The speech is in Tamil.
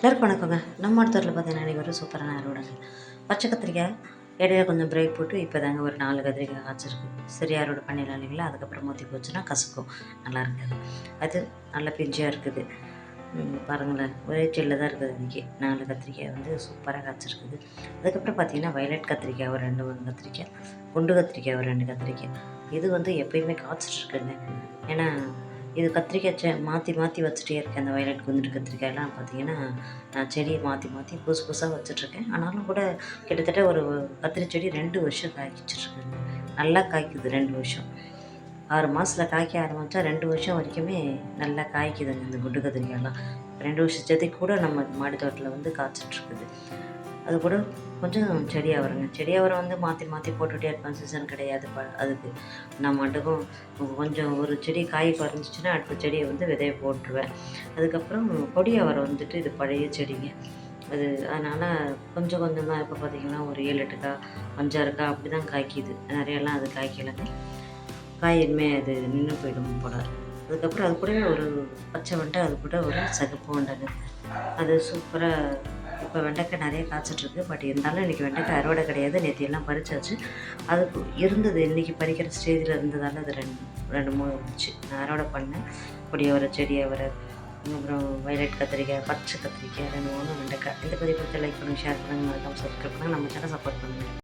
எல்லாருக்கும் வணக்கங்க. நம்ம அடுத்தரில் பார்த்தீங்கன்னா இன்றைக்கி ஒரு சூப்பரான அறுவடைங்க பச்சை கத்திரிக்காய் இடையில கொஞ்சம் பிரேக் போட்டு இப்போ தாங்க ஒரு நாலு கத்திரிக்காய் காய்ச்சிருக்கு. சரி அறுவடை பண்ணிடலாம் இல்லைங்களா? அதுக்கப்புறம் ஊற்றி போச்சுன்னா கசக்கும். நல்லா இருக்காது. அது நல்லா பிஞ்சாக இருக்குது. பாருங்களேன். ஒரே செல்லில் தான் இருக்குது இன்றைக்கி நாலு கத்திரிக்காய் வந்து சூப்பராக காய்ச்சிருக்குது. அதுக்கப்புறம் பார்த்தீங்கன்னா வயலட் கத்திரிக்காய் ஒரு ரெண்டு மூணு கத்திரிக்காய் குண்டு கத்திரிக்காய் ஒரு ரெண்டு கத்திரிக்காய். இது வந்து எப்பயுமே காய்ச்சிட்ருக்குங்க ஏன்னா இது கத்திரிக்காய் செ மாற்றி மாற்றி வச்சுட்டே இருக்கேன். அந்த வயலட் குந்துட்டு கத்திரிக்காயெல்லாம் பார்த்தீங்கன்னா நான் செடியை மாற்றி மாற்றி புதுசு புதுசாக வச்சுட்ருக்கேன். ஆனாலும் கூட கிட்டத்தட்ட ஒரு கத்திரி செடி ரெண்டு வருஷம் காய்ச்சிட்ருக்குங்க. நல்லா காய்க்குது ரெண்டு வருஷம். ஆறு மாதத்தில் காய்க்க ஆரம்பித்தா ரெண்டு வருஷம் வரைக்குமே நல்லா காய்க்குதுங்க இந்த குண்டு கத்திரிக்காயெல்லாம். ரெண்டு வருஷம் கூட நம்ம மாடி தோட்டத்தில் வந்து காய்ச்சிட்ருக்குது. அது கூட கொஞ்சம் செடி அவரங்க செடி அவரை வந்து மாற்றி மாற்றி போட்டுகிட்டே இருப்பேன். சீசன் கிடையாது ப அதுக்கு. நான் மட்டுக்கும் கொஞ்சம் ஒரு செடி காய் குறைஞ்சிச்சுன்னா அடுத்த செடியை வந்து விதையை போட்டுருவேன். அதுக்கப்புறம் கொடி அவரை வந்துட்டு இது பழைய செடிங்க. அது அதனால் கொஞ்சம் கொஞ்சம் தான் இப்போ பார்த்திங்கன்னா ஒரு ஏழு எட்டுக்கா அஞ்சாறுக்கா அப்படி தான் காய்க்குது. நிறையெல்லாம் அது காய்க்கலைங்க காயுமே அது நின்று போயிடும் போல. அதுக்கப்புறம் அது கூட ஒரு பச்சை வண்டை அது கூட ஒரு சகப்பு வெண்டைங்க. அது சூப்பராக இப்போ வெண்டைக்காய் நிறைய காய்ச்சிட்ருக்கு. பட் இருந்தாலும் இன்றைக்கி வெண்டைக்காய் அறுவடை கிடையாது. நேற்று எல்லாம் பறிச்சாச்சு. அது இருந்தது இன்றைக்கி பறிக்கிற ஸ்டேஜில் இருந்ததால் அது ரெண்டு ரெண்டு மூணு இருந்துச்சு நான் அறுவடை பண்ணேன். கொடியவரை செடியவரை அப்புறம் வயலட் கத்திரிக்காய் பச்சை கத்திரிக்காய் ரெண்டு மூணு வெண்டைக்காய். இந்த பதிவு பற்றி லைக் பண்ணுங்கள் ஷேர் பண்ணுங்கள் மறக்காமல் சப்ஸ்கிரைப் பண்ணுங்கள் நம்ம சேனல் சப்போர்ட் பண்ணுங்கள்